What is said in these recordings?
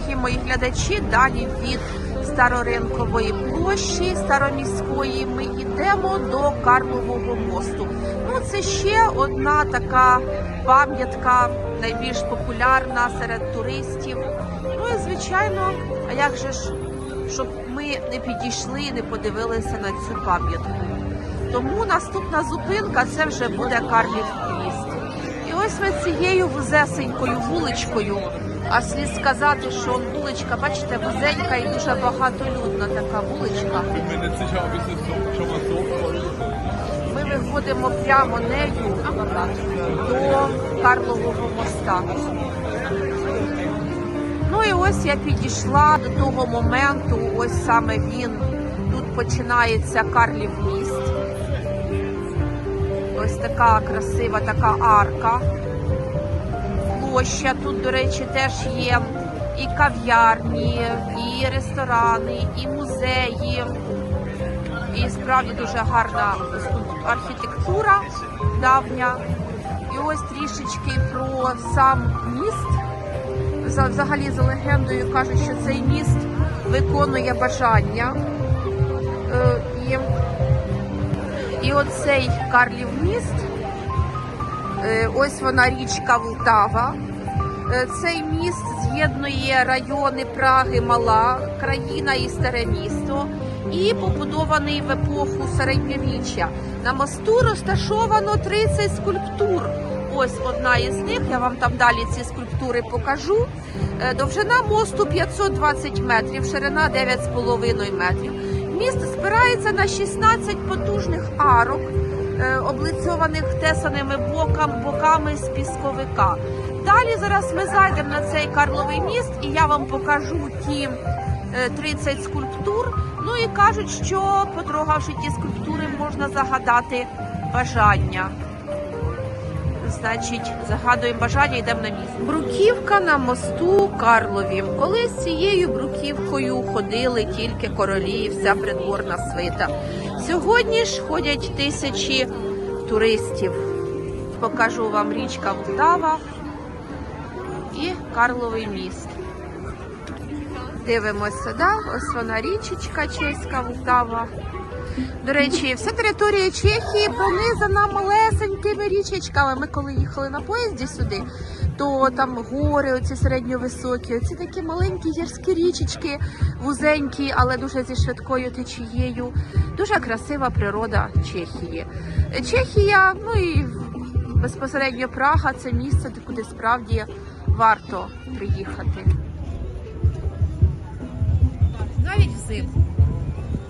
дорогі мої глядачі, далі від Староринкової площі Староміської ми йдемо до Карлового мосту. Ну, це ще одна така пам'ятка, найбільш популярна серед туристів. Ну і звичайно, а як же ж, щоб ми не підійшли і не подивилися на цю пам'ятку. Тому наступна зупинка це вже буде Карлів міст. І ось ми цією вузесенькою вуличкою. А слід сказати, що вуличка, бачите, вузенька і дуже багатолюдна така вуличка. Ми виходимо прямо нею до Карлового моста. Ну і ось я підійшла до того моменту, ось саме він. Тут починається Карлів міст. Ось така красива така арка. Площа тут, до речі, теж є і кав'ярні, і ресторани, і музеї. І справді дуже гарна архітектура давня. І ось трішечки про сам міст. Взагалі, за легендою кажуть, що цей міст виконує бажання. Е, І, і оцей Карлів міст, ось вона річка Влтава. Е, Цей міст з'єднує райони Праги, Мала, країна і старе місто і побудований в епоху середньовіччя. На мосту розташовано 30 скульптур. Ось одна із них. Я вам там далі ці скульптури покажу. Е, Довжина мосту 520 метрів, ширина 9,5 метрів. Міст спирається на 16 потужних арок, е, облицьованих тесаними бокам, боками з пісковика. Далі зараз ми зайдемо на цей Карловий міст, і я вам покажу ті е, 30 скульптур. Ну і кажуть, що потрогавши ті скульптури, можна загадати бажання. Значить, загадуємо бажання, йдемо на місце. Бруківка на мосту Карлові. Колись цією бруківкою ходили тільки королі і вся придворна свита. Сьогодні ж ходять тисячі туристів. Покажу вам річка Влтава і Карловий міст. Дивимося, да? ось вона річечка чеська Влтава. До речі, вся територія Чехії пронизана малесенькими річечками. Ми коли їхали на поїзді сюди, то там гори, оці середньовисокі, оці такі маленькі гірські річечки, вузенькі, але дуже зі швидкою течією. Дуже красива природа Чехії. Чехія, ну і безпосередньо Прага це місце, куди справді варто приїхати. Навіть взимку.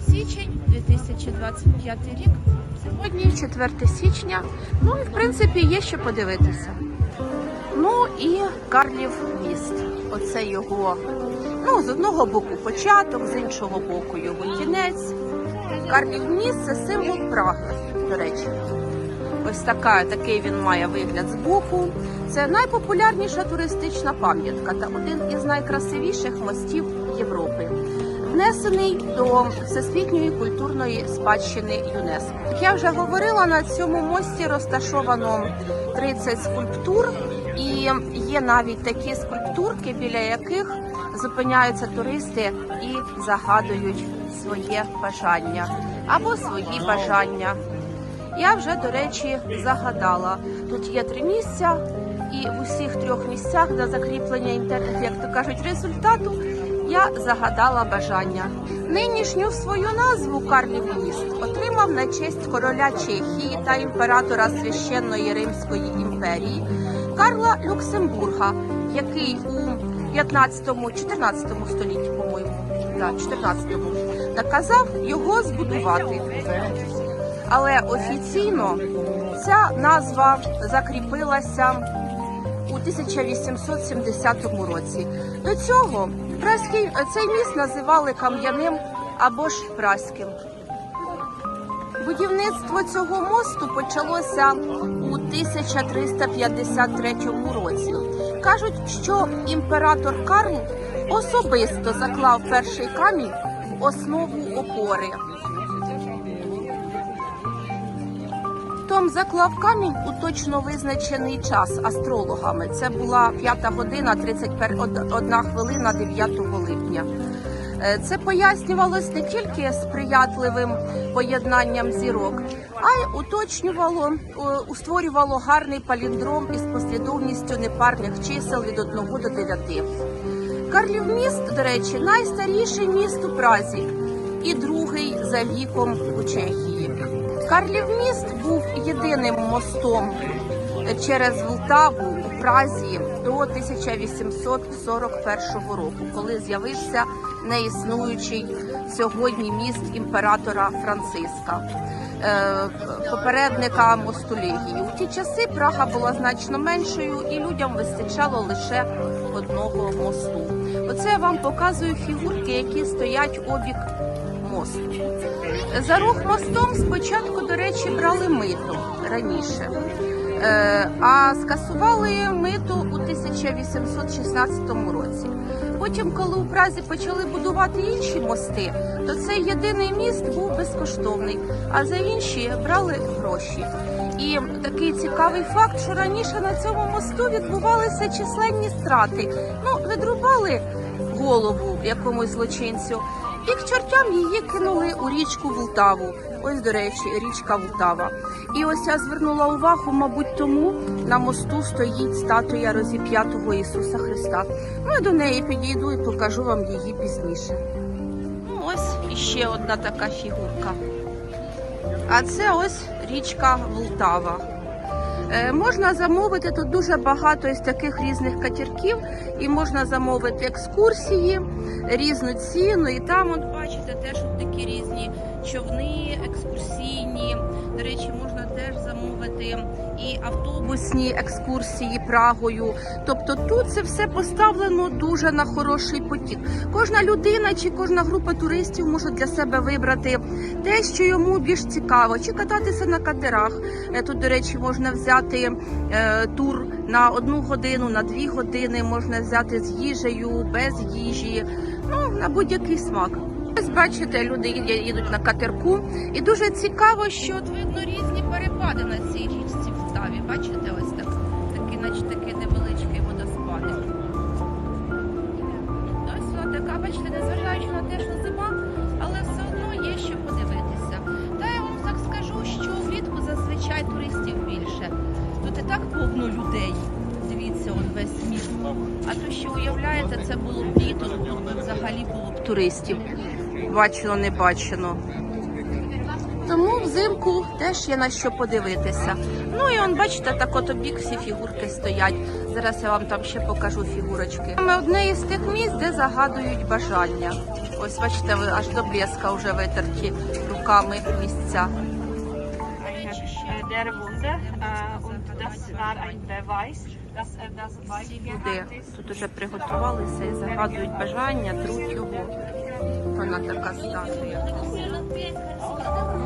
Січень 2025 рік. Сьогодні 4 січня. Ну і в принципі є що подивитися. Ну і Карлів міст. Оце його. Ну, з одного боку початок, з іншого боку його кінець. Карлів міст це символ Праги, до речі. Ось така, такий він має вигляд з боку. Це найпопулярніша туристична пам'ятка та один із найкрасивіших мостів Європи. Внесений до всесвітньої культурної спадщини ЮНЕСКО. Як я вже говорила, на цьому мості розташовано 30 скульптур, і є навіть такі скульптурки, біля яких зупиняються туристи і загадують своє бажання або свої бажання. Я вже, до речі, загадала. Тут є три місця, і в усіх трьох місцях для закріплення інтернет, як то кажуть, результату я загадала бажання. Нинішню свою назву Карлів міст отримав на честь короля Чехії та імператора священної Римської імперії Карла Люксембурга, який у 15-14 столітті, по-моєму, да, 14-му, наказав його збудувати. Але офіційно ця назва закріпилася у 1870 році. До цього праський цей міст називали кам'яним або ж праським. Будівництво цього мосту почалося у 1353 році. Кажуть, що імператор Карл особисто заклав перший камінь в основу опори. Мостом заклав камінь у точно визначений час астрологами. Це була 5 година 31 хвилина 9 липня. Е, Це пояснювалось не тільки сприятливим поєднанням зірок, а й уточнювало, устворювало гарний паліндром із послідовністю непарних чисел від 1 до 9. Карлів міст, до речі, найстаріший міст у Празі і другий за віком у Чехії. Карлів міст єдиним мостом через Влтаву у Празі до 1841 року, коли з'явився неіснуючий сьогодні міст імператора Франциска, е, попередника мосту Легії. У ті часи Прага була значно меншою і людям вистачало лише одного мосту. Оце я вам показую фігурки, які стоять обік мосту. За рух мостом спочатку, до речі, брали мито раніше. Е, а скасували мито у 1816 році. Потім, коли у Празі почали будувати інші мости, то цей єдиний міст був безкоштовний, а за інші брали гроші. І такий цікавий факт, що раніше на цьому мосту відбувалися численні страти. Ну, відрубали голову якомусь злочинцю, і к чортям її кинули у річку Вултаву. Ось, до речі, річка Вултава. І ось я звернула увагу, мабуть, тому на мосту стоїть статуя розіп'ятого Ісуса Христа. Ну, я до неї підійду і покажу вам її пізніше. Ну, ось іще одна така фігурка. А це ось річка Вултава. Е, Можна замовити тут дуже багато із таких різних катірків, і можна замовити екскурсії, різну ціну. І там, от бачите, теж от такі різні човни, екскурсійні. До речі, можна теж замовити і автобусні екскурсії Прагою. Тобто тут це все поставлено дуже на хороший потік. Кожна людина чи кожна група туристів може для себе вибрати те, що йому більш цікаво, чи кататися на катерах. Е, Тут, до речі, можна взяти е, тур на одну годину, на дві години, можна взяти з їжею, без їжі, ну на будь-який смак. Ось бачите, люди їдуть на катерку, і дуже цікаво, що от видно різні перепади на цій річці в Ставі. Бачите, ось так, такі, наче такі невеличкі водоспади. Ось вона така, бачите, незважаючи на те, що зима, але все одно є що подивитися. Та я вам так скажу, що влітку зазвичай туристів більше. Тут і так повно людей. Дивіться, он весь міст. А то що уявляєте, це було б літо, взагалі було б туристів. Бачено, не бачено. Тому взимку теж є на що подивитися. Ну і он, бачите, так от обік всі фігурки стоять. Зараз я вам там ще покажу фігурочки. Саме одне із тих місць, де загадують бажання. Ось бачите, аж до блеска вже витерті руками місця. Das Люди тут уже приготувалися і загадують бажання, труть його. Вона така статуя.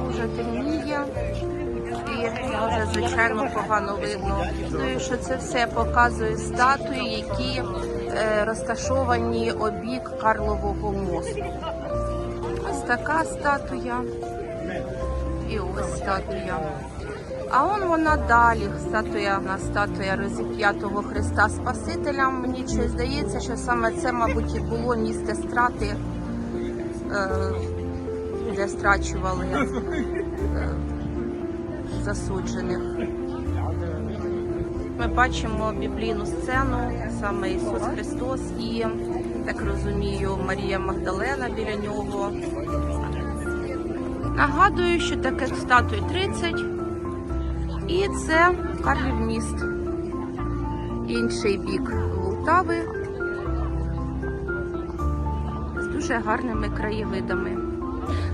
Вже темніє. І вже, звичайно, погано видно. Ну і що це все показує статуї, які е, розташовані обік Карлового мосту. Ось така статуя. І ось статуя. А он вона далі, статуя на статуя розіп'ятого Христа Спасителя. Мені щось здається, що саме це, мабуть, і було місце страти, де страчували е, засуджених. Ми бачимо біблійну сцену, саме Ісус Христос і, так розумію, Марія Магдалена біля нього. Нагадую, що таких статуй 30. І це Карлів міст. Інший бік Вултави дуже гарними краєвидами.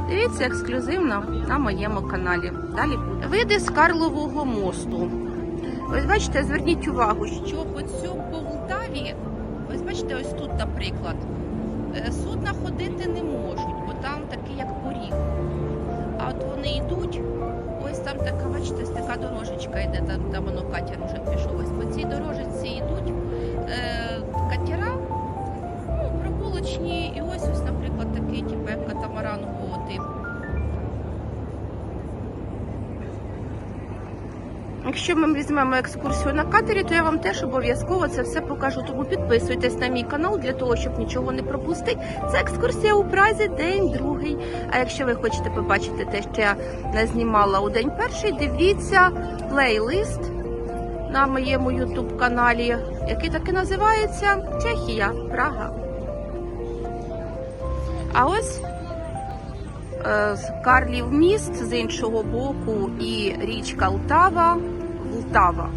Дивіться ексклюзивно на моєму каналі. Далі буде. Види з Карлового мосту. Ось бачите, зверніть увагу, що по цьому по Вултаві, ось бачите, ось тут, наприклад, е, судна ходити не можуть, бо там такий як поріг. А от вони йдуть, ось там така, бачите, така дорожечка йде, там, там воно катер вже пішов. Ось по цій дорожечці йдуть е, Якщо ми візьмемо екскурсію на катері, то я вам теж обов'язково це все покажу. Тому підписуйтесь на мій канал для того, щоб нічого не пропустити. Це екскурсія у Празі, день другий. А якщо ви хочете побачити те, що я не знімала у день перший, дивіться плейлист на моєму ютуб каналі, який так і називається Чехія, Прага. А ось е, з Карлів міст з іншого боку і річка Лтава, Лтава.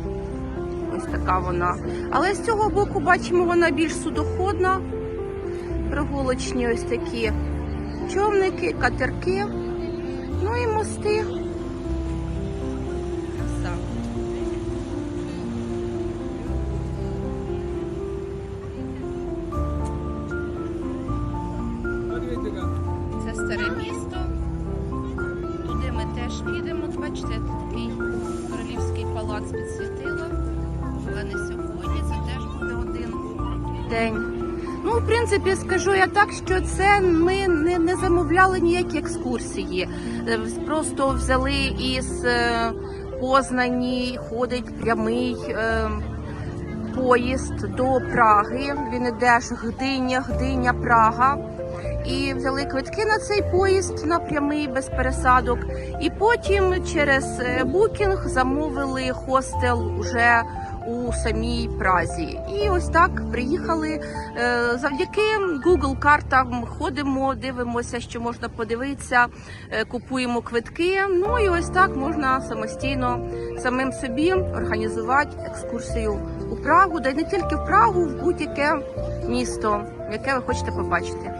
Ось така вона. Але з цього боку бачимо, вона більш судоходна. Прогулочні ось такі човники, катерки, ну і мости. День. Ну, в принципі, скажу я так, що це ми не, не замовляли ніякі екскурсії. Е, Просто взяли із е, Познані, ходить прямий. е, Поїзд до Праги. Він іде аж Гдиня, Гдиня, Прага. І взяли квитки на цей поїзд на прямий без пересадок. І потім через е, букінг замовили хостел уже у самій Празі. І ось так приїхали. Е, Завдяки Google картам ходимо, дивимося, що можна подивитися, е, купуємо квитки. Ну і ось так можна самостійно самим собі організувати екскурсію у Прагу, й не тільки в Прагу, в будь-яке місто, яке ви хочете побачити.